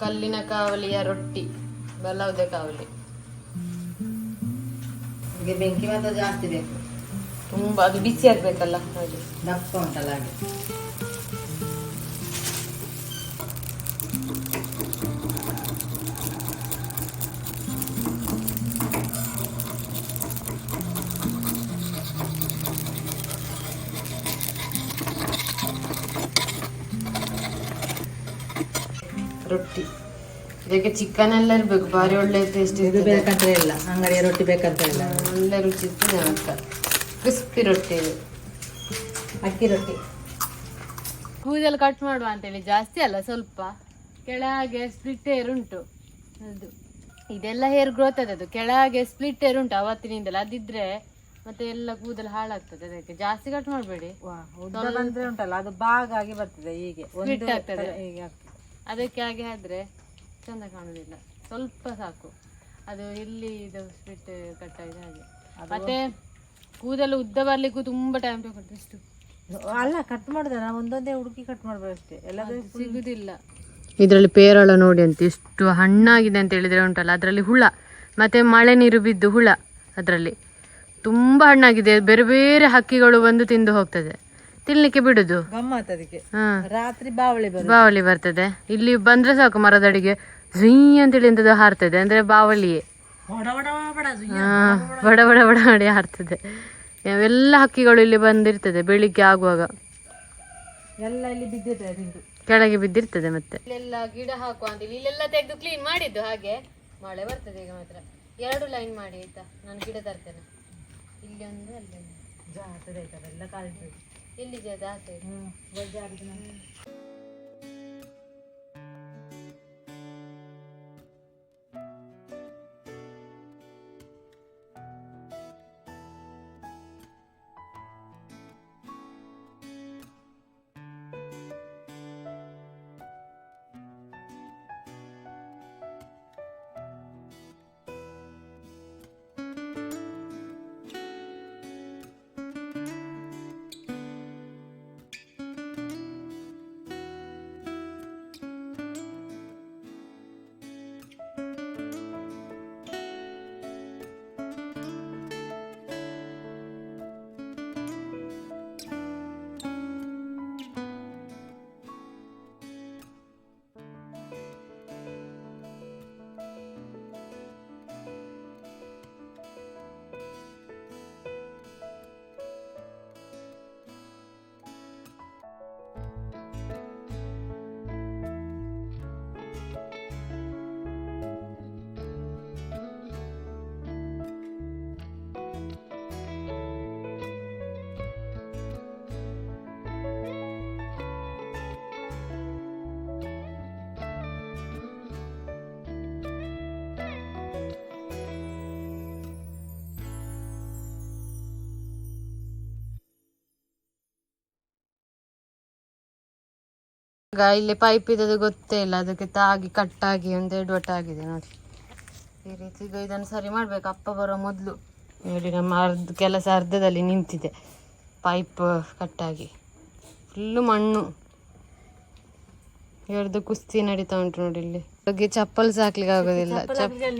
ಕಲ್ಲಿನ ಕಾವಲಿಯ ರೊಟ್ಟಿ ಬಲೌದೆ ಕಾವಲಿ. ಬೆಂಕಿ ಮಾತ್ರ ಜಾಸ್ತಿ ಬೇಕು. ತುಂಬಾ ಅದು ಬಿಸಿ ಆಗ್ಬೇಕಲ್ಲ ಹಾಗೆ. ದಪ್ಪ ಉಂಟಲ್ಲ ಹಾಗೆ. ರೊಟ್ಟಿ. ಇದಕ್ಕೆ ಚಿಕನ್ ಎಲ್ಲ ಇರ್ಬೇಕು ಭಾರಿ ಒಳ್ಳೆ ಟೇಸ್ಟ್ ಇದು ಬೇಕಂತ ಇಲ್ಲ ಅಂಗಡಿಯ ರೊಟ್ಟಿ ಬೇಕಂತ ಇಲ್ಲ. ಒಳ್ಳೆ ರುಚಿ ಇರ್ತದೆ ಅಂತ ಕ್ರಿಸ್ಪಿ ರೊಟ್ಟಿ ಇದು. ಅಕ್ಕಿ ರೊಟ್ಟಿ. ಕೂದಲು ಕಟ್ ಮಾಡುವ ಅಂತೇಳಿ ಜಾಸ್ತಿ ಅಲ್ಲ ಸ್ವಲ್ಪ. ಕೆಳಗೆ ಸ್ಪ್ಲಿಟ್ ಹೇರ್ ಉಂಟು. ಅದು. ಇದೆಲ್ಲ ಹೇರ್ ಗ್ರೋತ್ ಅದು ಕೆಳಗೆ ಸ್ಪ್ಲಿಟ್ ಹೇರ್ ಉಂಟು ಅವತ್ತಿನಿಂದಲೇ. ಅದಿದ್ರೆ ಮತ್ತೆ ಎಲ್ಲ ಕೂದಲು ಹಾಳಾಗ್ತದೆ ಅದಕ್ಕೆ. ಜಾಸ್ತಿ ಕಟ್ ಮಾಡಬೇಡಿ. ಉಂಟಲ್ಲ ಅದು ಭಾಗ ಆಗಿ ಬರ್ತದೆ ಹೀಗೆ. ಸ್ಪ್ಲಿಟ್ ಒಂದು ಆಗ್ತದೆ. ಹೀಗೆ ಆಗ್ತದೆ. ಅದಕ್ಕೆ ಹಾಗೆ ಆದ್ರೆ ಚಂದ ಕಾಣುದಿಲ್ಲ. ಸ್ವಲ್ಪ ಸಾಕು. ಅದು ಇಲ್ಲಿ ಇದು ಸ್ಪ್ಲಿಟ್ ಕಟ್ ಆಗಿದೆ ಹಾಗೆ. ಮತ್ತೆ ಕೂದಲು ಉದ್ದ ಬರ್ಲಿಕ್ಕೂ ತುಂಬಾ ಟೈಮ್ ತಗೊಂಡು ಇಷ್ಟು. ಅಲ್ಲ ಕಟ್ ಮಾಡುದ ನಾವು ಒಂದೊಂದೇ ಹುಡುಕಿ ಕಟ್ ಮಾಡ್ಬೇಕು ಅಷ್ಟೇ. ಎಲ್ಲದು ಸಿಗುದಿಲ್ಲ. ಇದರಲ್ಲಿ ಪೇರಳ ನೋಡಿ ಅಂತ ಎಷ್ಟು ಹಣ್ಣಾಗಿದೆ ಅಂತ ಹೇಳಿದ್ರೆ ಉಂಟಲ್ಲ ಅದರಲ್ಲಿ ಹುಳ. ಮತ್ತೆ ಮಳೆ ನೀರು ಬಿದ್ದು ಹುಳ ಅದರಲ್ಲಿ. ತುಂಬಾ ಹಣ್ಣಾಗಿದೆ ಬೇರೆ ಬೇರೆ ಹಕ್ಕಿಗಳು ಬಂದು ತಿಂದು ಹೋಗ್ತದೆ. ತಿನ್ಲಿಕ್ಕೆ ಬಿಡುದು? ಗಮ್ಮತ್ ಅದಕ್ಕೆ ರಾತ್ರಿ ಬಾವಳಿ ಬಾವಲಿ ಬರ್ತದೆ. ಇಲ್ಲಿ ಬಂದ್ರೆ ಸಾಕು ಮರದಡಿಗೆ ಝುಯ್ ಅಂತೇಳಿ ಎಂತದ್ದು ಹಾರ್ತದೆ ಅಂದ್ರೆ ಬಾವಳಿಯೇ. ಬಡ ಬಡ ಬಡ ಮಾಡಿ ಹಾರ್ತದೆ. ಎಲ್ಲ ಹಕ್ಕಿಗಳು ಇಲ್ಲಿ ಬಂದಿರ್ತದೆ ಬೆಳಿಗ್ಗೆ ಆಗುವಾಗ. ಎಲ್ಲ ಇಲ್ಲಿ ಬಿದ್ದಿರ್ತದೆ ತಿಂದು. ಕೆಳಗೆ ಬಿದ್ದಿರ್ತದೆ ಮತ್ತೆ. ಇಲ್ಲೆಲ್ಲ ಗಿಡ ಹಾಕುವ ಅಂತ ಇಲ್ಲೆಲ್ಲ ತೆಗೆದು ಕ್ಲೀನ್ ಮಾಡಿದ್ದು ಹಾಗೆ. ಮಳೆ ಬರ್ತದೆ ಈಗ ಮಾತ್ರ. ಎರಡು ಲೈನ್ ಮಾಡಿ ಆಯ್ತಾ? ನಾನು ಗಿಡ ತರ್ತೇನೆ. ಇಲ್ಲಿ ಒಂದು ಅಲ್ಲಿ ಜಾತ್ರೆ ಆಯ್ತಲ್ಲ ಎಲ್ಲ ಕಾಯ್ತು ಎಲ್ಲಿ ಜಾಗ ಈಗ ಇಲ್ಲಿ ಪೈಪ್ ಇದ್ದದ್ದು ಗೊತ್ತೇ ಇಲ್ಲ. ಅದಕ್ಕೆ ತಾಗಿ ಕಟ್ಟಾಗಿ ಒಂದು ಎಡ್ವಟ್ಟಾಗಿದೆ ಆಗಿದೆ ನೋಡಿ. ಈ ರೀತಿ ಈಗ ಇದನ್ನು ಸರಿ ಮಾಡಬೇಕು. ಅಪ್ಪ ಬರೋ ಮೊದಲು. ನೋಡಿ ನಮ್ಮ ಅರ್ಧ ಕೆಲಸ ಅರ್ಧದಲ್ಲಿ ನಿಂತಿದೆ. ಪೈಪ್ ಕಟ್ಟಾಗಿ ಫುಲ್ಲು ಮಣ್ಣು. ಇವ್ರದ್ದು ಕುಸ್ತಿ ನಡೀತಾ ಉಂಟು ನೋಡಿ ಇಲ್ಲಿ. ಬಗ್ಗೆ ಚಪ್ಪಲ್ ಸಾಕ್ಲಿಕ್ಕೆ ಆಗೋದಿಲ್ಲ.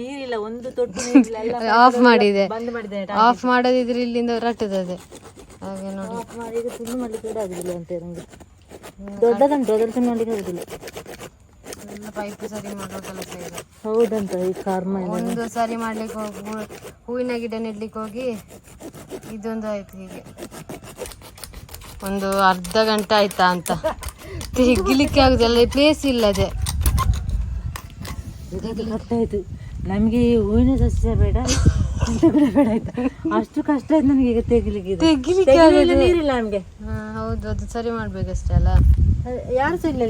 ನೀರಿಲ್ಲ. ಒಂದು ತೊಟ್ಟು ಆಫ್ ಮಾಡಿದೆ ಮಾಡಿದೆ. ಆಫ್ ಮಾಡೋದಿದ್ರೆ ಇಲ್ಲಿಂದ ರಟ್ಟದದೆ ಹಾಗೆ ನೋಡಿ. ದೊಡ್ಡದುಂಟು ಅದ್ರ ತುಂಡು ಮಾಡ್ಲಿಕ್ಕೆ ಆಗುದಿಲ್ಲ. ಪೈಪ್ ಸರಿ ಮಾಡೋ ಕೆಲಸ ಇದೆ. ಹೌದಂತ ಈ ಕಾರ್ಮ ಒಂದು ಸರಿ ಮಾಡ್ಲಿಕ್ಕೆ ಹೋಗಿ ಹೂವಿನ ಗಿಡ ನೆಡ್ಲಿಕ್ಕೆ ಹೋಗಿ ಇದೊಂದು ಆಯ್ತು ಹೀಗೆ. ಒಂದು ಅರ್ಧ ಗಂಟೆ ಆಯ್ತಾ ಅಂತ. ತೆಗಿಲಿಕ್ಕೆ ಆಗುದಿಲ್ಲ ಪ್ಲೇಸ್ ಇಲ್ಲದೆ. ನಮ್ಗೆ ಈ ಹೂವಿನ ಸಸ್ಯ ಬೇಡ. ಕೂಡ ಬೇಡ ಆಯ್ತಾ ಅಷ್ಟು ಕಷ್ಟ ಆಯ್ತು ನನಗೆ ಈಗ ತೆಗಿಲಿಕ್ಕೆ. ತೆಗಿಲಿಕ್ಕೆ ನೀರಿಲ್ಲ ನಮ್ಗೆ. ಹಾ ಹೌದು ಅದು ಸರಿ ಮಾಡ್ಬೇಕಷ್ಟೇ ಅಲ್ಲ. ಯಾರು ಸಹ ಇಲ್ಲ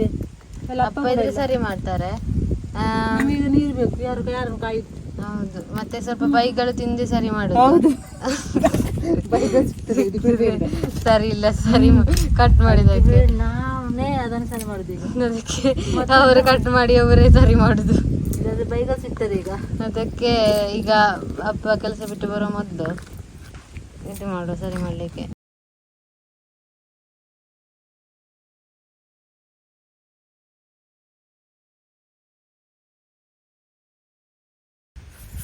ಎಲ್ಲ ಅಪ್ಪ ಇದ್ರೆ ಸರಿ ಮಾಡ್ತಾರೆ. ಆ, ನಮಗೀಗ ನೀರು ಬೇಕು ಯಾರು ಯಾರು ಕಾಯಿ ಹೌದು ಮತ್ತೆ ಸ್ವಲ್ಪ ಬೈಗಳು ತಿಂದು ಸರಿ ಮಾಡುದು. ಹೌದು. ಸರಿ ಇಲ್ಲ ಸರಿ ಕಟ್ ಮಾಡಿದಕ್ಕೆ. ನಾವೇ ಅದನ್ನ ಸರಿ ಮಾಡುದು ಈಗ. ಅದಕ್ಕೆ ಅವರು ಕಟ್ ಮಾಡಿ ಅವರೇ ಸರಿ ಮಾಡುದು. ಈಗ. ಅದಕ್ಕೆ ಈಗ ಅಪ್ಪ ಕೆಲಸ ಬಿಟ್ಟು ಬರೋ ಮೊದಲು ಇದು ಮಾಡುವ ಸರಿ ಮಾಡಲಿಕ್ಕೆ.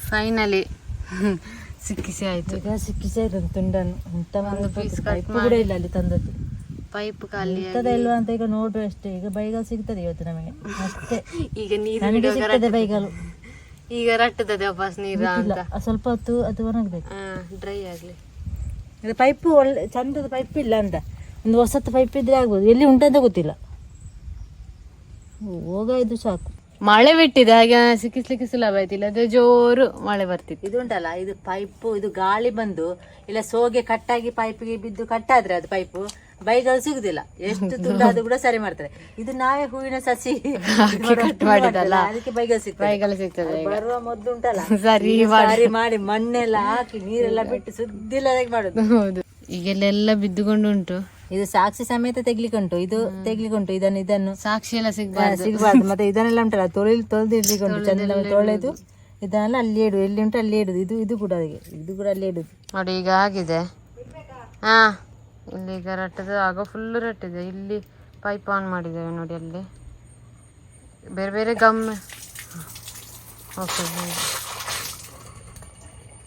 ಫೈನಲಿ ಸಿಕ್ಕಿಸಿ ಆಯ್ತು. ಈಗ ಸಿಕ್ಕಿಸಿ ಆಯ್ತು ತುಂಡನ್ನು ಅಂತ ಒಂದು ಪೀಸ್ ಕೂಡ ಇಲ್ಲ ಅಲ್ಲಿ ತಂದದ್ದು. ಪೈಪ್ ಖಾಲಿ ಸಿಗ್ತದೆ ಇಲ್ವಾ ಅಂತ ಈಗ ನೋಡುವ ಅಷ್ಟೇ. ಈಗ ಬೈಗಲ್ ಸಿಗ್ತದೆ ಇವತ್ತು ನಮಗೆ. ಅಷ್ಟೇ. ಈಗ ನೀರು ನನಗೆ ಸಿಗ್ತದೆ ಬೈಗಲ್. ಈಗ ರಟ್ಟುತ್ತದೆ ವಾಪಸ್ ನೀರ ಅಂತ. ಸ್ವಲ್ಪ ಹೊತ್ತು ಅದು ಒಣಗಬೇಕು. ಡ್ರೈ ಆಗ್ಲಿ. ಇದು ಪೈಪು ಒಳ್ಳೆ ಚಂದದ ಪೈಪ್ ಇಲ್ಲ ಅಂತ. ಒಂದು ಹೊಸತ್ತು ಪೈಪ್ ಇದ್ರೆ ಆಗ್ಬೋದು. ಎಲ್ಲಿ ಉಂಟಂತ ಗೊತ್ತಿಲ್ಲ. ಹೋಗ ಇದು ಸಾಕು. ಮಳೆ ಬಿಟ್ಟಿದೆ ಹಾಗೆ ಸಿಕ್ಕಿಸ್ಲಿಕ್ಕೆ ಸುಲಭ ಆಯ್ತಿಲ್ಲ. ಅದು ಜೋರು ಮಳೆ ಬರ್ತಿತ್ತು. ಇದು ಉಂಟಲ್ಲ ಇದು ಪೈಪು ಇದು ಗಾಳಿ ಬಂದು ಇಲ್ಲ ಸೋಗೆ ಕಟ್ಟಾಗಿ ಪೈಪಿಗೆ ಬಿದ್ದು ಕಟ್ಟಾದ್ರೆ ಅದು ಪೈಪು. ಬೈಗಲ್ ಸಿಗುದಿಲ್ಲ. ಎಷ್ಟು ತುಂಡಾದ್ರೂ ಕೂಡ ಸರಿ ಮಾಡ್ತಾರೆ. ಇದು ನಾವೇ ಹೂವಿನ ಸಸಿ ಕಟ್ ಮಾಡಿದಲ್ಲ. ಅದಕ್ಕೆ ಬೈಗಳು ಸಿಗ್ತದೆ. ಸಿಗ್ತದೆ. ಬರುವ ಮೊದ್ಲು ಉಂಟಲ್ಲ. ಸರಿ ಸರಿ ಮಾಡಿ ಮಣ್ಣೆಲ್ಲ ಹಾಕಿ ನೀರೆಲ್ಲ ಬಿಟ್ಟು ಸುದ್ದಿಲ್ಲದಾಗಿ ಮಾಡುದು. ಹೌದು. ಈಗೆಲ್ಲ ಬಿದ್ದುಕೊಂಡು ಉಂಟು. ಇದು ಸಾಕ್ಷಿ ಸಮೇತ ತೆಗ್ಲಿಕ್ಕುಂಟು ಇದು ತೆಗ್ಲಿಕ್ಕುಂಟು ಇದನ್ನು ಇದನ್ನು. ಸಾಕ್ಷಿ ಎಲ್ಲ ಸಿಗ್ಬಾರ್ದು. ಸಿಗ್ಬಾರ್ದು. ಮತ್ತೆ ಇದನ್ನೆಲ್ಲ ಉಂಟಲ್ಲ. ತೊಳಿಲ್ ತೊಳೆದಿರ್ಲಿಕ್ಕುಂಟು ಚಂದ ತೊಳೆದು ಇದನ್ನೆಲ್ಲ ಅಲ್ಲಿ ಇಡುದು ಎಲ್ಲಿ ಉಂಟು ಅಲ್ಲಿ ಇಡುದು. ಇದು ಇದು ಕೂಡ ಅದಕ್ಕೆ ಇದು ಕೂಡ ಅಲ್ಲಿ ಇಡುದು. ನೋಡಿ ಈಗ ಆಗಿದೆ. ಹಾ. ಇಲ್ಲಿ ಈಗ ರಟ್ಟದ ಆಗ ಫುಲ್ ರಟ್ಟಿದೆ ಇಲ್ಲಿ ಪೈಪ್ ಆನ್ ಮಾಡಿದ್ದೇವೆ ನೋಡಿ ಅಲ್ಲಿ. ಬೇರೆ ಬೇರೆ ಗಮ್ ಓಕೆ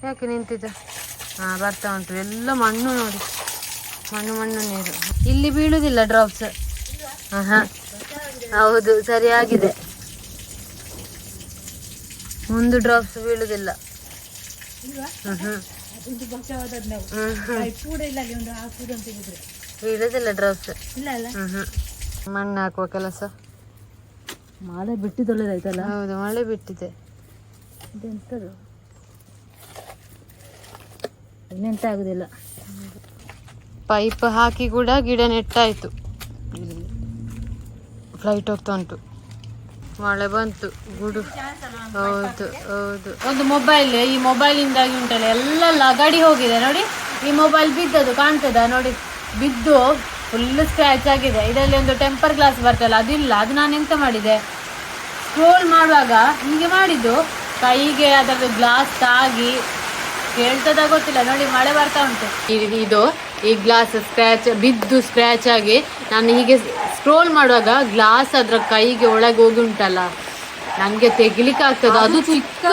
ಯಾಕೆ ನಿಂತಿದ್ದ ಹಾಂ, ಬರ್ತಾ ಉಂಟು. ಎಲ್ಲ ಮಣ್ಣು ನೋಡಿ. ಮಣ್ಣು ಮಣ್ಣು ನೀರು. ಇಲ್ಲಿ ಬೀಳುದಿಲ್ಲ ಡ್ರಾಪ್ಸ್ ಹಾಂ ಹೌದು, ಸರಿಯಾಗಿದೆ. ಒಂದು ಡ್ರಾಪ್ಸ್ ಬೀಳುದಿಲ್ಲ ಹ್ಮ್ ಹ್ಮ್. ಬೀಳುದಿಲ್ಲ ಡ್ರಾಪ್ಸ್ ಇಲ್ಲ ಅಲ್ಲ ಹ್ಮ್ ಹ್ಮ್. ಮಣ್ಣು ಹಾಕುವ ಕೆಲಸ. ಮಳೆ ಬಿಟ್ಟಿದ್ದು ಒಳ್ಳೇದಾಯ್ತಲ್ಲ ಹೌದು ಮಳೆ ಬಿಟ್ಟಿದೆ. ಇದೆಂತದು ಇನ್ನೆಂತ ಆಗುದಿಲ್ಲ. ಪೈಪ್ ಹಾಕಿ ಕೂಡ ಗಿಡ ನೆಟ್ಟಾಯ್ತು. ಫ್ಲೈಟ್ ಹೋಗ್ತಾ ಉಂಟು. ಮಳೆ ಬಂತು ಗುಡು. ಹೌದು ಹೌದು. ಒಂದು ಮೊಬೈಲ್ ಈ ಮೊಬೈಲಿಂದಾಗಿ ಉಂಟಲ್ಲ ಎಲ್ಲ ಲಗಡಿ ಹೋಗಿದೆ ನೋಡಿ. ಈ ಮೊಬೈಲ್ ಬಿದ್ದದು ಕಾಣ್ತದ ನೋಡಿ. ಬಿದ್ದು ಫುಲ್ ಸ್ಕ್ರ್ಯಾಚ್ ಆಗಿದೆ. ಇದರಲ್ಲಿ ಒಂದು ಟೆಂಪರ್ ಗ್ಲಾಸ್ ಬರ್ತಲ್ಲ ಅದಿಲ್ಲ ಅದು ನಾನು ಎಂತ ಮಾಡಿದೆ? ಸ್ಕ್ರೋಲ್ ಮಾಡುವಾಗ ಹೀಗೆ ಮಾಡಿದ್ದು ಕೈಗೆ ಅದರ ಗ್ಲಾಸ್ ತಾಗಿ ಕೇಳ್ತದ ಗೊತ್ತಿಲ್ಲ ನೋಡಿ ಮಳೆ ಬರ್ತಾ ಉಂಟು. ಇದು ಈ ಗ್ಲಾಸ್ ಸ್ಕ್ರ್ಯಾಚ್ ಬಿದ್ದು ಸ್ಕ್ರ್ಯಾಚ್ ಆಗಿ ನಾನು ಹೀಗೆ ಸ್ಕ್ರೋಲ್ ಮಾಡುವಾಗ ಗ್ಲಾಸ್ ಅದ್ರ ಕೈಗೆ ಒಳಗೆ ಹೋಗಿ ಉಂಟಲ್ಲ. ನಂಗೆ ತೆಗಿಲಿಕ್ಕೆ ಆಗ್ತದೆ ಅದು ಚಿಕ್ಕ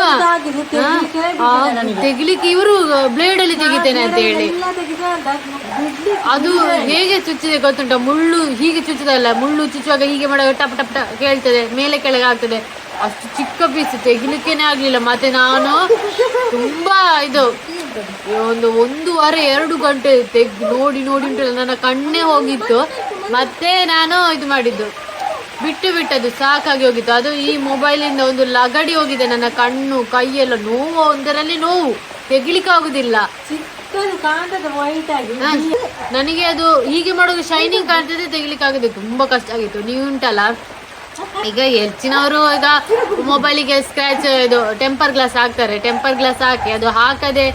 ತೆಗಿಲಿಕ್ಕೆ ಇವರು ಬ್ಲೇಡ್ ಅಲ್ಲಿ ತೆಗಿತೇನೆ ಅಂತ ಹೇಳಿ. ಅದು ಹೇಗೆ ಚುಚ್ಚಿದೆ ಗೊತ್ತುಂಟ? ಮುಳ್ಳು ಹೀಗೆ ಚುಚ್ಚದಲ್ಲ ಮುಳ್ಳು ಚುಚ್ಚುವಾಗ ಹೀಗೆ ಮಾಡುವಾಗ ಟಪ್ ಟಪ್ ಟಪ್ ಕೇಳ್ತದೆ ಮೇಲೆ ಕೆಳಗೆ ಆಗ್ತದೆ. ಅಷ್ಟು ಚಿಕ್ಕ ಪೀಸ್ ತೆಗಿಲಿಕ್ಕೇನೆ ಆಗ್ಲಿಲ್ಲ. ಮತ್ತೆ ನಾನು ತುಂಬಾ ಇದು ಒಂದು ಒಂದೂವರೆ ಎರಡು ಗಂಟೆ ತೆಗ್ದು ನೋಡಿ ನೋಡಿ ಉಂಟಲ್ಲ ನನ್ನ ಕಣ್ಣೇ ಹೋಗಿತ್ತು. ಮತ್ತೆ ನಾನು ಇದು ಮಾಡಿದ್ದು ಬಿಟ್ಟು ಬಿಟ್ಟದು ಸಾಕಾಗಿ ಹೋಗಿತ್ತು. ಅದು ಈ ಮೊಬೈಲಿಂದ ಒಂದು ಲಗಡಿ ಹೋಗಿದೆ ನನ್ನ ಕಣ್ಣು ಕೈಯೆಲ್ಲ ನೋವು ಒಂದರಲ್ಲಿ ನೋವು. ತೆಗಿಲಿಕ್ಕೆ ಆಗುದಿಲ್ಲ. ಚಿಕ್ಕದು ವೈಟ್ ಆಗಿ. ನನಗೆ ಅದು ಹೀಗೆ ಮಾಡೋದು ಶೈನಿಂಗ್ ಕಾಣ್ತದೆ ತೆಗಿಲಿಕ್ಕೆ ಆಗಿದೆ ತುಂಬಾ ಕಷ್ಟ ಆಗಿತ್ತು. ನೀವು ಉಂಟಲ್ಲ? ಈಗ ಹೆಚ್ಚಿನವರು ಈಗ ಮೊಬೈಲಿಗೆ ಸ್ಕ್ರಾಚ್ ಇದು ಟೆಂಪರ್ ಗ್ಲಾಸ್ ಹಾಕ್ತಾರೆ. ಟೆಂಪರ್ ಗ್ಲಾಸ್ ಹಾಕಿ ಅದು ಹಾಕದೆ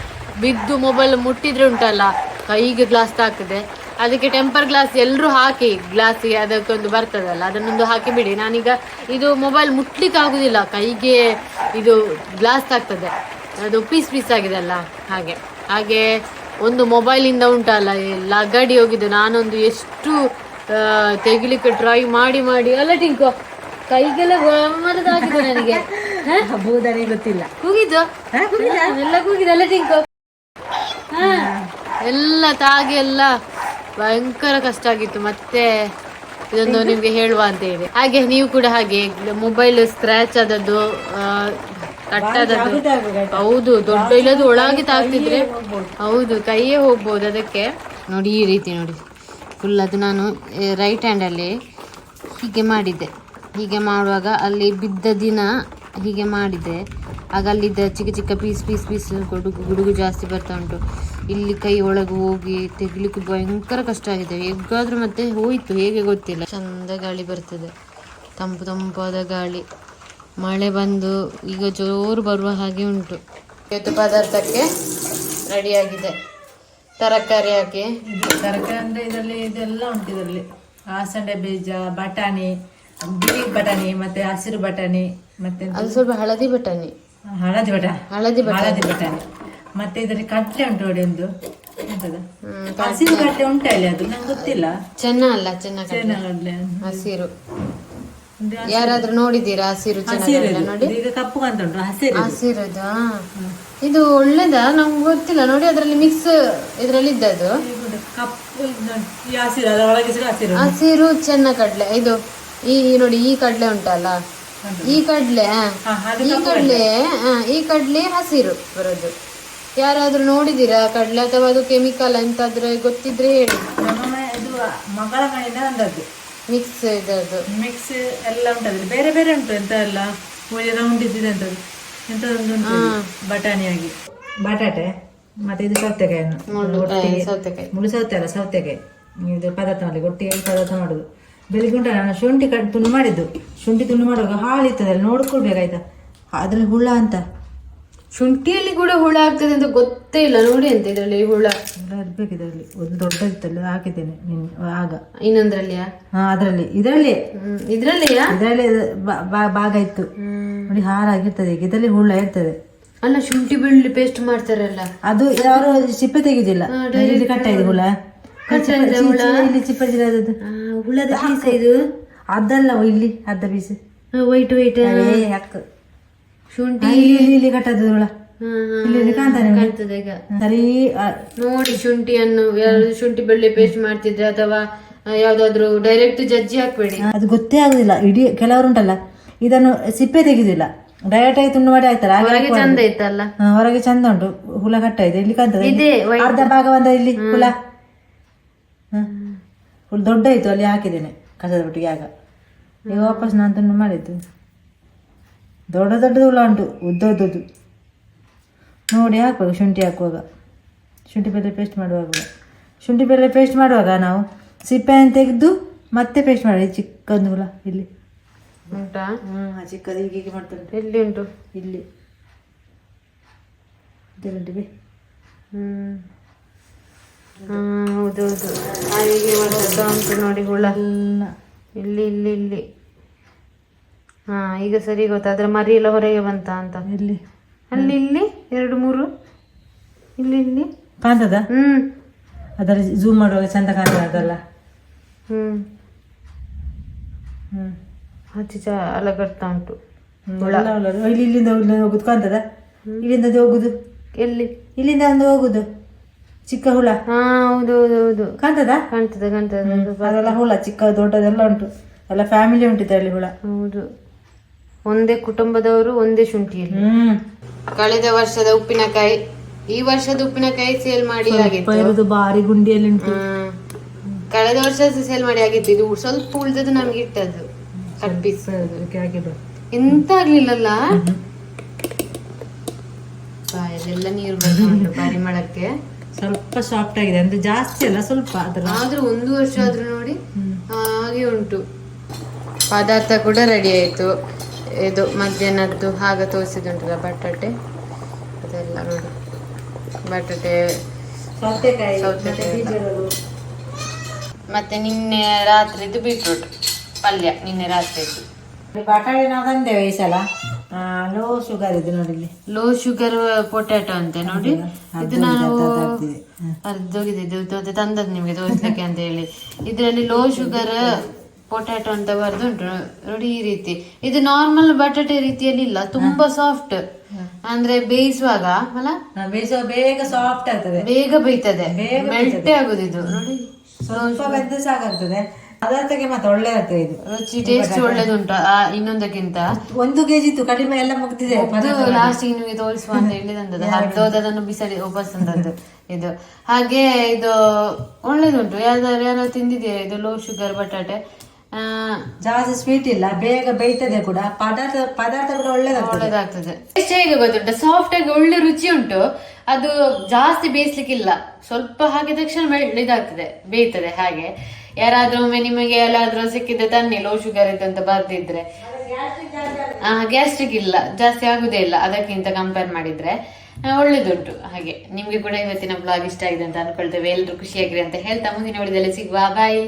ಬಿದ್ದು ಮೊಬೈಲ್ ಮುಟ್ಟಿದ್ರೆ ಉಂಟಲ್ಲ, ಕೈಗೆ ಗ್ಲಾಸ್ ತಾಕದೆ ಅದಕ್ಕೆ ಟೆಂಪರ್ ಗ್ಲಾಸ್ ಎಲ್ಲರೂ ಹಾಕಿ ಗ್ಲಾಸಿಗೆ ಅದಕ್ಕೊಂದು ಬರ್ತದಲ್ಲ, ಅದನ್ನೊಂದು ಹಾಕಿ ಬಿಡಿ. ನಾನೀಗ ಇದು ಮೊಬೈಲ್ ಮುಟ್ಲಿಕ್ಕೆ ಆಗುದಿಲ್ಲ, ಕೈಗೆ ಇದು ಗ್ಲಾಸ್ ತಾಕ್ತದೆ. ಅದು ಪೀಸ್ ಪೀಸ್ ಆಗಿದೆ ಅಲ್ಲ ಹಾಗೆ. ಹಾಗೆ ಒಂದು ಮೊಬೈಲಿಂದ ಉಂಟಲ್ಲ ಲಗಡಿ ಹೋಗಿದ್ದು, ನಾನೊಂದು ಎಷ್ಟು ತೆಗಿಲಿಕ್ಕೆ ಟ್ರೈ ಮಾಡಿ ಮಾಡಿ ಅಲ್ಲ ಟಿಂಕು ಕೈಗೆಲ್ಲ ಗಮ್ಮತ್ತಾಗಿದೆ ನನಗೆ? ಬೂದನೆ ಗೊತ್ತಿಲ್ಲ. ಕೂಗಿದ್ದು? ಎಲ್ಲ ಕೂಗಿದೆ ಅಲ್ಲ ಟಿಂಕು? ಹ. ಎಲ್ಲ ತಾಗಿ ಎಲ್ಲ ಭಯಂಕರ ಕಷ್ಟ ಆಗಿತ್ತು. ಮತ್ತೆ ಇದೊಂದು ನಿಮ್ಗೆ ಹೇಳುವ ಅಂತ ಹೇಳಿ. ಹಾಗೆ ನೀವು ಕೂಡ ಹಾಗೆ ಮೊಬೈಲ್ ಸ್ಕ್ರಾಚ್ ಆದದ್ದು ಕಟ್ಟಾದದ್ದು. ಹೌದು ದೊಡ್ಡ ಇಲ್ಲದು ಒಳಗೆ ತಾಗ್ತಿದ್ರೆ. ಹೌದು ಕೈಯೇ ಹೋಗ್ಬೋದು ಅದಕ್ಕೆ. ನೋಡಿ ಈ ರೀತಿ ನೋಡಿ. ಫುಲ್ ಅದು ನಾನು ರೈಟ್ ಹ್ಯಾಂಡಲ್ಲಿ ಹೀಗೆ ಮಾಡಿದ್ದೆ. ಹೀಗೆ ಮಾಡುವಾಗ ಅಲ್ಲಿ ಬಿದ್ದ ದಿನ ಹೀಗೆ ಮಾಡಿದೆ ಆಗ ಅಲ್ಲಿದ್ದ ಚಿಕ್ಕ ಚಿಕ್ಕ ಪೀಸ್ ಪೀಸ್ ಪೀಸ್ ಗುಡುಗು ಗುಡುಗು ಜಾಸ್ತಿ ಬರ್ತಾ ಉಂಟು. ಇಲ್ಲಿ ಕೈ ಒಳಗೆ ಹೋಗಿ ತೆಗಿಲಿಕ್ಕೆ ಭಯಂಕರ ಕಷ್ಟ ಆಗಿದೆ. ಹೇಗಾದರೂ ಮತ್ತೆ ಹೋಯಿತು, ಹೇಗೆ ಗೊತ್ತಿಲ್ಲ. ಚಂದ ಗಾಳಿ ಬರ್ತದೆ. ತಂಪು ತಂಪಾದ ಗಾಳಿ. ಮಳೆ ಬಂದು ಈಗ ಜೋರು ಬರುವ ಹಾಗೆ ಉಂಟು. ಪದಾರ್ಥಕ್ಕೆ ರೆಡಿಯಾಗಿದೆ ತರಕಾರಿ ಹಾಕಿ. ತರಕಾರಿ ಅಂದ್ರೆ ಇದರಲ್ಲಿ ಇದೆಲ್ಲ ಉಂಟು ಇದರಲ್ಲಿ. ಹಾಸಂಡೆ ಬೀಜ ಬಟಾಣಿ ಬಿಳಿ ಬಟಾಣಿ ಮತ್ತೆ ಹಸಿರು ಬಟಾಣಿ ಮತ್ತೆ ಅದು ಸ್ವಲ್ಪ ಹಳದಿ ಬಟಾಣಿ. ಹಳದಿ ಬಟಾಣಿ ಹಳದಿ ಬಟಾಣಿ. ಹಳದಿ ಬಟಾಣಿ. ಮತ್ತೆ ಇದರಲ್ಲಿ ಕಟ್ಲೆ ಉಂಟು ನೋಡಿ ಒಂದು. ಹಸಿರು ಕಟ್ಲೆ ಉಂಟಾ ಇಲ್ಲಿ ಅದು? ನಂಗೆ ಗೊತ್ತಿಲ್ಲ. ಚೆನ್ನ ಅಲ್ಲ ಚೆನ್ನ ಹಸಿರು. ಯಾರಾದ್ರೂ ನೋಡಿದೀರಾ ಹಸಿರು ಚೆನ್ನಾಗಿಲ್ಲ ಇದು. ನೋಡಿ? ಇದು ಈಗ ಕಪ್ಪು ಕಾಣ್ತಾ ಉಂಟು ಹಸಿರು ಹಸಿರುದಾ ಇದು ಒಳ್ಳೇದಾ? ನಮ್ಗೆ ಗೊತ್ತಿಲ್ಲ. ನೋಡಿ ಅದ್ರಲ್ಲಿ ಮಿಕ್ಸ್ ಇದ್ರಲ್ಲಿ ಇದ್ದದ್ದು ಹಸಿರು ಚೆನ್ನ ಕಡ್ಲೆ ಇದು ಈ ನೋಡಿ ಈ ಕಡ್ಲೆ ಉಂಟಲ್ಲ? ಈ ಕಡ್ಲೆ ಈ ಕಡ್ಲೆ ಈ ಕಡ್ಲೆ ಹಸಿರು ಬರೋದು. ಯಾರಾದ್ರೂ ನೋಡಿದೀರಾ ಕಡ್ಲೆ ಅಥವಾ ಅದು ಕೆಮಿಕಲ್ ಎಂತಾದ್ರೆ ಗೊತ್ತಿದ್ರೆ ಹೇಳಿ. ಮಗಳ ಮನೆಯಿಂದ ಅಂದದ್ದು ಮಿಕ್ಸ್ ಇದದ್ದು ಮಿಕ್ಸ್ ಎಲ್ಲ ಉಂಟು ಬೇರೆ ಬೇರೆ ಉಂಟು ಎಂತ ಎಲ್ಲ ಹೋಳಿ ರೌಂಡ್ ಇದ್ದಿದೆ ಅಂತದ್ದು ಎಂತದೊಂದು ಉಂಟು ಬಟಾಣಿ ಬಟಾಣಿಯಾಗಿ ಬಟಾಟೆ. ಮತ್ತೆ ಇದು ಸೌತೆಕಾಯನ್ನು ಒಟ್ಟಿಗೆ ಸೌತೆಕಾಯಿ. ಮುಳು ಸೌತೆ ಅಲ್ಲ ಸೌತೆಕಾಯಿ. ಇದು ಪದಾರ್ಥ ಮಾಡಿ ಒಟ್ಟಿಗೆ ಪದಾರ್ಥ ಮಾಡುದು. ಬೆಳಿಗ್ಗೆ ಉಂಟ ನಾನು ಶುಂಠಿ ಕಟ್ ತುಂಡು ಮಾಡಿದ್ದು. ಶುಂಠಿ ತುಂಡು ಮಾಡುವಾಗ ಹಾಳು ಇರ್ತದಲ್ಲ ನೋಡ್ಕೊಳ್ಬೇಕಾಯ್ತಾ? ಅದ್ರಲ್ಲಿ ಹುಳ ಅಂತ. ಶುಂಠಿಯಲ್ಲಿ ಕೂಡ ಹುಳ ಆಗ್ತದೆ ಅಂತ ಗೊತ್ತೇ ಇಲ್ಲ. ನೋಡಿ ಅಂತ ಇದರಲ್ಲಿ ಹುಳ. ಇರ್ಬೇಕು ಇದರಲ್ಲಿ ಒಂದು ದೊಡ್ಡ ಇತ್ತಲ್ಲ ಹಾಕಿದ್ದೇನೆ ನಿನ್ನೆ ಆಗ. ಇನ್ನೊಂದ್ರಲ್ಲಿಯಾ? ಹಾ ಅದರಲ್ಲಿ. ಇದರಲ್ಲಿ ಹ್ಮ್ ಇದ್ರಲ್ಲಿಯಾ? ಇದರಲ್ಲಿ ಬಾ- ಭಾಗ ಇತ್ತು. ನೋಡಿ ಹಾರಾಗಿರ್ತದೆ. ಈಗ ಇದರಲ್ಲಿ ಹುಳ ಇರ್ತದೆ. ಅಲ್ಲ ಶುಂಠಿ ಬೆಳ್ಳುಳ್ಳಿ ಪೇಸ್ಟ್ ಮಾಡ್ತಾರಲ್ಲ. ಅದು ಯಾರು ಸಿಪ್ಪೆ ತೆಗೆದಿಲ್ಲ. ಇಲ್ಲಿ ಕಟ್ಟ ಇದೆ ಹುಳ? ಇಲ್ಲಿ ಚಿಪ್ಪೆ ತೆಗೆದದ್ದು ಆ, ಹುಳದ ಪೀಸ್ ಇದು. ಅದಲ್ಲ ಇಲ್ಲಿ ಅರ್ಧ ಪೀಸ್ ವೈಟ್ ವೈಟ್ ಏ ಶುಂಠಿ. ಇಲ್ಲಿ ಇಲ್ಲಿ ಹಾ, ಇಲ್ಲಿ ಕಾಣ್ತಾನೆ ಕಾಣ್ತದೆ ಈಗ. ಸರಿ ನೋಡಿ ಶುಂಠಿಯನ್ನು ಶುಂಠಿ ಬೆಳ್ಳಿ ಪೇಸ್ಟ್ ಮಾಡ್ತಿದ್ರೆ ಅಥವಾ ಯಾವ್ದಾದ್ರು ಡೈರೆಕ್ಟ್ ಜಜ್ಜಿ ಹಾಕ್ಬೇಡಿ. ಅದು ಗೊತ್ತೇ ಆಗುದಿಲ್ಲ. ಇಡೀ ಕೆಲವರು ಉಂಟಲ್ಲ ಇದನ್ನು ಸಿಪ್ಪೆ ತೆಗೆದಿಲ್ಲ. ಡೈರೆಕ್ಟ್ ಆಗಿ ತುಂಡು ಮಾಡಿ ಆಯ್ತಲ್ಲ ಹೊರಗೆ ಚಂದ ಇತ್ತಲ್ಲ? ಹೊರಗೆ ಚಂದ ಉಂಟು. ಹುಳ ಕಟ್ಟ ಇದೆ. ಇಲ್ಲಿ ಕಾಣ್ತದೆ. ಅರ್ಧ ಭಾಗ ಬಂದ ಇಲ್ಲಿ ಹುಳ. ಹ್ಮ್. ಹುಳ ದೊಡ್ಡ ಆಯ್ತು ಅಲ್ಲಿ ಹಾಕಿದ್ದೇನೆ ಕಸದ ಒಟ್ಟಿಗೆ ಆಗ. ಈಗ ವಾಪಸ್ ನಾನು ತುಂಡು ಮಾಡಿದ್ದು. ದೊಡ್ಡ ದೊಡ್ಡದು ಹುಳ ಉಂಟು ಉದ್ದ ಉದ್ದದ್ದು. ನೋಡಿ ಹಾಕುವಾಗ ಶುಂಠಿ ಹಾಕುವಾಗ. ಶುಂಠಿ ಬೆಲ್ಲ ಪೇಸ್ಟ್ ಮಾಡುವಾಗ. ಶುಂಠಿ ಬೆಲ್ಲ ಪೇಸ್ಟ್ ಮಾಡುವಾಗ ನಾವು ಸಿಪ್ಪೆಯನ್ನು ತೆಗೆದು ಮತ್ತೆ ಪೇಸ್ಟ್ ಮಾಡಿ ಚಿಕ್ಕಂದು ಹುಳ ಇಲ್ಲಿ. ಉಂಟಾ? ಹ್ಮ್ ಚಿಕ್ಕದು ಹೀಗೆ ಹೀಗೆ ಮಾಡ್ತಾರೆ ಎಲ್ಲಿ ಉಂಟು? ಇಲ್ಲಿ. ಹ್ಞೂ ಬೇ. ಹ್ಮ್. ಹ್ಮ್ ಹೌದೌದು ಹಾಗೆ ಉಂಟು ನೋಡಿ ಹುಳ. ಇಲ್ಲಿ ಇಲ್ಲಿ ಇಲ್ಲಿ. ಹಾ ಈಗ ಸರಿ ಗೊತ್ತಾ? ಅದ್ರ ಮರಿ ಎಲ್ಲ ಹೊರಗೆ ಬಂತ ಅಂತ? ಇಲ್ಲಿ ಅಲ್ಲಿ ಇಲ್ಲಿ? ಎರಡು ಮೂರು? ಇಲ್ಲಿ ಇಲ್ಲಿ? ಕಾಣ್ತದ ಹ್ಮ್. ಅದರ ಜೂಮ್ ಮಾಡುವಾಗ ಚಂದ ಕಾಣ್ತದ ಅದಲ್ಲ ಹ್ಮ್. ಹ್ಮ್. ಹಚ್ಚಿ ಚ ಕಟ್ತಾ ಉಂಟು. ಇಲ್ಲಿ ಇಲ್ಲಿಂದ ಇಲ್ಲಿ ಹೋಗುದು. ಕಾಣ್ತದ ಇಲ್ಲಿಂದ ಹೋಗುದು? ಎಲ್ಲಿ? ಇಲ್ಲಿಂದ ಒಂದು ಹೋಗುದು? ಚಿಕ್ಕ ಹುಳ? ಹಾ ಹೌದು ಹೌದು ಹೌದು. ಕಾಣ್ತದ ಕಾಣ್ತದೆ ಕಾಣ್ತದೆ. ಅದು ಅದೆಲ್ಲ ಹುಳ ಚಿಕ್ಕ ದೊಡ್ಡದೆಲ್ಲ ಉಂಟು. ಎಲ್ಲ ಫ್ಯಾಮಿಲಿ ಉಂಟು ಇದರಲ್ಲಿ ಹುಳ. ಹೌದು. ಒಂದೇ ಕುಟುಂಬದವರು ಒಂದೇ ಶುಂಠಿಯಲ್ಲಿ. ಹ್ಮ್. ಕಳೆದ ವರ್ಷದ ಉಪ್ಪಿನಕಾಯಿ ಈ ವರ್ಷದ ಉಪ್ಪಿನಕಾಯಿ ಸೇಲ್ ಮಾಡಿ ಆಗಿತ್ತು. ಇರುದು ಬಾರಿ ಗುಂಡಿಯಲ್ಲಿ ಉಂಟು. ಹ್ಮ್. ಕಳೆದ ವರ್ಷ ಸೇಲ್ ಮಾಡಿ ಆಗಿತ್ತು. ಇದು ಸ್ವಲ್ಪ ಉಳಿದದ್ದು ನಮ್ಗೆ ಇಟ್ಟದ್ದು. ಕಟ್ ಪೀಸ್ ಅದಕ್ಕೆ ಹಾಕಿದ್ದು ಎಂತ ಆಗ್ಲಿಲ್ಲಲ್ಲ? ಬಾಯಲ್ಲೆಲ್ಲ ನೀರು ಬರ್ತಾ ಉಂಟು ಪರಿಮಳಕ್ಕೆ ಸ್ವಲ್ಪ ಸಾಫ್ಟ್ ಆಗಿದೆ. ಅಂದ್ರೆ ಜಾಸ್ತಿ ಅಲ್ಲ ಸ್ವಲ್ಪ ಅದರ ಆದ್ರೂ ಒಂದು ವರ್ಷ ಆದ್ರೂ ನೋಡಿ ಹಾಗೆ ಉಂಟು. ಪದಾರ್ಥ ಕೂಡ ರೆಡಿ ಆಯ್ತು. ಇದು ಮಧ್ಯಾಹ್ನದ್ದು ಹಾಗೆ ತೋರಿಸಿದುಂಟಲ್ಲ ಬಟಾಟೆ? ಅದೆಲ್ಲ ನೋಡಿ. ಬಟಾಟೆ ಸೌತೆಕಾಯಿ ಮತ್ತೆ ನಿನ್ನೆ ರಾತ್ರಿದು ಬೀಟ್ರೂಟ್ ಪಲ್ಯ ನಿನ್ನೆ ರಾತ್ರಿದ್ದು. ಬಟಾಟೆ ನಾವು ತಂದೇವೆ ಈ ಸಲ. ಲೋ ಶುಗರ್ ಇದು ನೋಡಿ ಲೋ ಶುಗರ್ ಪೊಟ್ಯಾಟೊ ಅಂತೆ ನೋಡಿ. ಇದು ನಾನು ಅರ್ಧಿದೆ. ಅರ್ಧೋಗಿದೆ ಇದು ತಂದದ್ದು ನಿಮಗೆ ತೋರಿಸ್ಲಿಕ್ಕೆ ಅಂತ ಹೇಳಿ. ಇದರಲ್ಲಿ ಲೋ ಶುಗರ್ ಪೊಟ್ಯಾಟೊ ಅಂತ ಬರ್ದುಂಟು. ನೋಡಿ ಈ ರೀತಿ. ಇದು ನಾರ್ಮಲ್ ಬಟಾಟೆ ರೀತಿಯಲ್ಲಿ ಇಲ್ಲ ತುಂಬಾ ಸಾಫ್ಟ್ ಅಂದ್ರೆ ಬೇಯಿಸುವಾಗ ಅಲ್ಲ? ಬೇಯಿಸುವಾಗ ಬೇಯಿಸುವ ಬೇಗ ಸಾಫ್ಟ್ ಆಗ್ತದೆ. ಬೇಗ ಬೇಯ್ತದೆ. ಮೆಲ್ಟೆ ಆಗುದು ಇದು. ನೋಡಿ. ಸ್ವಲ್ಪ ಬೆಂದ ಸಾಕಾಗ್ತದೆ. ಪದಾರ್ಥಕ್ಕೆ ಮತ್ತೆ ಒಳ್ಳೆದಾಗ್ತದೆ ಇದು. ರುಚಿ ಟೇಸ್ಟ್ ಒಳ್ಳೇದುಂಟು. ಆ ಇನ್ನೊಂದಕ್ಕಿಂತ. ಒಂದು ಕೆಜಿ ಇತ್ತು. ಕಡಿಮೆ ಎಲ್ಲ ಮುಗ್ದಿದೆ. ಲಾಸ್ಟ್ ನಿಮಗೆ ತೋರಿಸುವ ಅಂತ ಹೇಳಿ ತಂದದ್ದು ಹರಿದೋದನ್ನು ಬಿಸಾಡಿ ವಾಪಸ್ ತಂದದ್ದು. ಇದು. ಹಾಗೆ ಇದು ಒಳ್ಳೇದುಂಟು. ಯಾವ್ದಾದ್ರು ಯಾರು ತಿಂದಿದ್ದೀರಾ? ಇದು ಲೋ ಶುಗರ್ ಬಟಾಟೆ. ಜಾಸ್ತಿ ಸ್ವೀಟ್ ಇಲ್ಲ ಬೇಗ ಬೇಯ್ತದೆ ಕೂಡ. ಪದಾರ್ಥ ಪದಾರ್ಥ ಕೂಡ ಒಳ್ಳೆದಾಗ್ತದೆ. ಒಳ್ಳೇದಾಗ್ತದೆ. ಟೇಸ್ಟ್ ಹೇಗೆ ಗೊತ್ತುಂಟು? ಸಾಫ್ಟ್ ಆಗಿ ಒಳ್ಳೆ ರುಚಿ ಉಂಟು. ಅದು ಜಾಸ್ತಿ ಬೇಯಿಸ್ಲಿಕ್ಕಿಲ್ಲ. ಸ್ವಲ್ಪ ಹಾಕಿದ ತಕ್ಷಣ ಇದಾಗ್ತದೆ ಬೇಯ್ತದೆ ಹಾಗೆ. ಯಾರಾದ್ರೂ ಒಮ್ಮೆ ನಿಮಗೆ ಎಲ್ಲಾದ್ರೂ ಸಿಕ್ಕಿದ್ರೆ ತನ್ನಿ ಲೋ ಶುಗರ್ ಇದೆ ಅಂತ ಬರ್ದಿದ್ರೆ. ಗ್ಯಾಸ್ಟ್ರಿಕ್ ಇಲ್ಲ ಜಾಸ್ತಿ ಆಗುದೇ ಇಲ್ಲ. ಅದಕ್ಕಿಂತ ಕಂಪೇರ್ ಮಾಡಿದ್ರೆ ಒಳ್ಳೇದುಂಟು. ಹಾಗೆ ನಿಮ್ಗೆ ಕೂಡ ಇವತ್ತಿನ ಬ್ಲಾಗ್ ಇಷ್ಟ ಆಗಿದೆ ಅಂತ ಅನ್ಕೊಳ್ತೇವೆ. ಎಲ್ಲರೂ ಖುಷಿಯಾಗಿರಿ ಅಂತ ಹೇಳ್ತಾ ಮುಂದಿನ ಉಳಿದಲ್ಲಿ ಸಿಗುವ. ಬಾಯ್